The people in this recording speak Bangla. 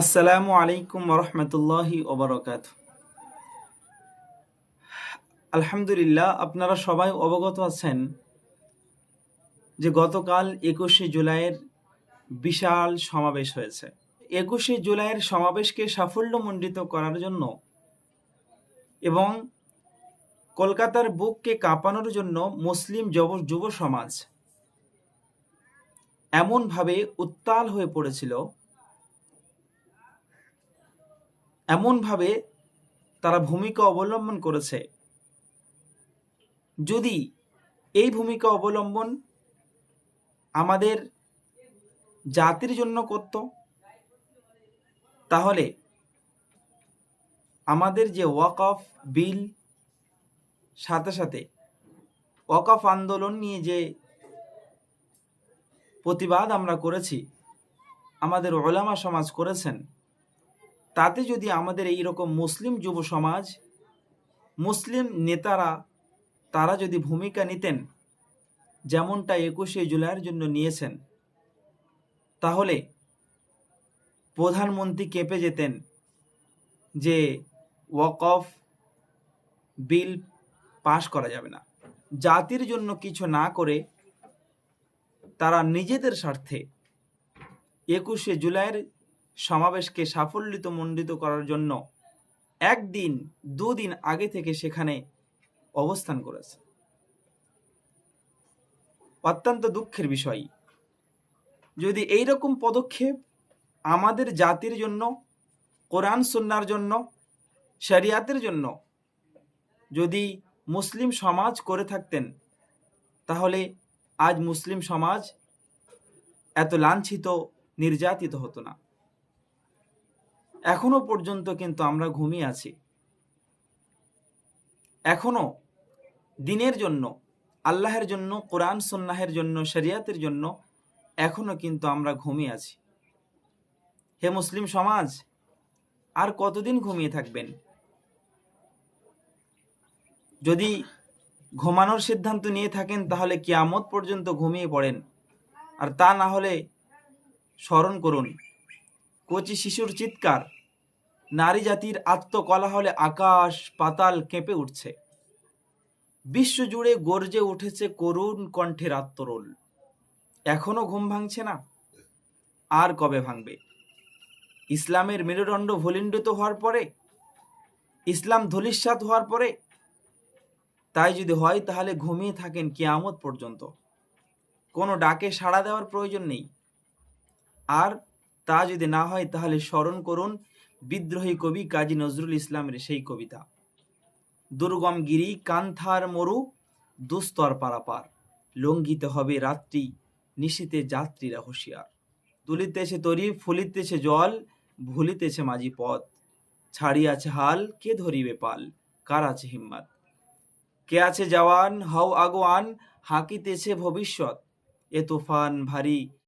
আসসালামু আলাইকুম রহমতুল্লাহি ওবরকাত। আলহামদুলিল্লাহ, আপনারা সবাই অবগত আছেন যে গতকাল একুশে জুলাইয়ের বিশাল সমাবেশ হয়েছে। একুশে জুলাইয়ের সমাবেশকে সাফল্যমণ্ডিত করার জন্য এবং কলকাতার বুককে কাঁপানোর জন্য মুসলিম যুব যুব সমাজ এমনভাবে উত্তাল হয়ে পড়েছিল এমনভাবে তারা ভূমিকা অবলম্বন করেছে। যদি এই ভূমিকা অবলম্বন আমাদের জাতির জন্য করত, তাহলে আমাদের যে ওয়াক অফ বিল, সাথে সাথে ওয়াক অফ আন্দোলন নিয়ে যে প্রতিবাদ আমরা করেছি, আমাদের ওলামা সমাজ করেছেন তাতে যদি আমাদের এই রকম মুসলিম যুব সমাজ, মুসলিম নেতারা, তারা যদি ভূমিকা নিতেন, যেমনটা একুশে জুলাইয়ের জন্য নিয়েছেন, তাহলে প্রধানমন্ত্রী কেঁপে যেতেন যে ওয়াক অফ বিল পাশ করা যাবে না। জাতির জন্য কিছু না করে তারা নিজেদের স্বার্থে একুশে জুলাইয়ের সমাবেশকে সাফল্যিত মণ্ডিত করার জন্য একদিন, দুদিন আগে থেকে সেখানে অবস্থান করেছে। অত্যন্ত দুঃখের বিষয়। যদি এই রকম পদক্ষেপ আমাদের জাতির জন্য, কোরআন সন্ন্যার জন্য, শরিয়াতের জন্য যদি মুসলিম সমাজ করে থাকতেন, তাহলে আজ মুসলিম সমাজ এত লাঞ্ছিত, নির্যাতিত হতো না। এখনও পর্যন্ত কিন্তু আমরা ঘুমিয়ে আছি। এখনও দিনের জন্য, আল্লাহের জন্য, কোরআন সন্ন্যাহের জন্য, শরিয়াতের জন্য এখনও কিন্তু আমরা ঘুমিয়ে আছি। হে মুসলিম সমাজ, আর কতদিন ঘুমিয়ে থাকবেন? যদি ঘুমানোর সিদ্ধান্ত নিয়ে থাকেন, তাহলে কিয়ামত পর্যন্ত ঘুমিয়ে পড়েন। আর তা না হলে স্মরণ করুন। কচি শিশুর চিৎকার। নারী জাতির আত্মকলা হলে আকাশ পাতাল কেঁপে উঠছে। বিশ্বজুড়ে গর্জে উঠেছে করুণ কণ্ঠের আত্মরোল। এখনও ঘুম ভাঙছে না। আর কবে ভাঙবে? ইসলামের মেরুদণ্ড ভলিণ্ডিত হওয়ার পরে? ইসলাম ধলিস্বাত হওয়ার পরে? তাই যদি হয় তাহলে ঘুমিয়ে থাকেন কিয়ামত পর্যন্ত। কোনো ডাকে সাড়া দেওয়ার প্রয়োজন নেই। আর তা যদি না হয়, তাহলে স্মরণ করুন বিদ্রোহী কবি কাজী নজরুল ইসলামের সেই কবিতা। দুর্গম গিরি কান্থার মরু, দুস্তর পারাপার। লঙ্ঘিতে হবে রাত্রি, নিশীতে যাত্রীরা হুঁশিয়ার। তুলিতেছে তরি, ফুলিতেছে জল, ভুলিতেছে মাঝি পথ। ছাড়িয়াছে হাল, কে ধরিবে পাল? কার আছে হিম্মত? কে আছে জওয়ান? হও আগোয়ান, হাঁকিতেছে ভবিষ্যৎ। এ তুফান ভারী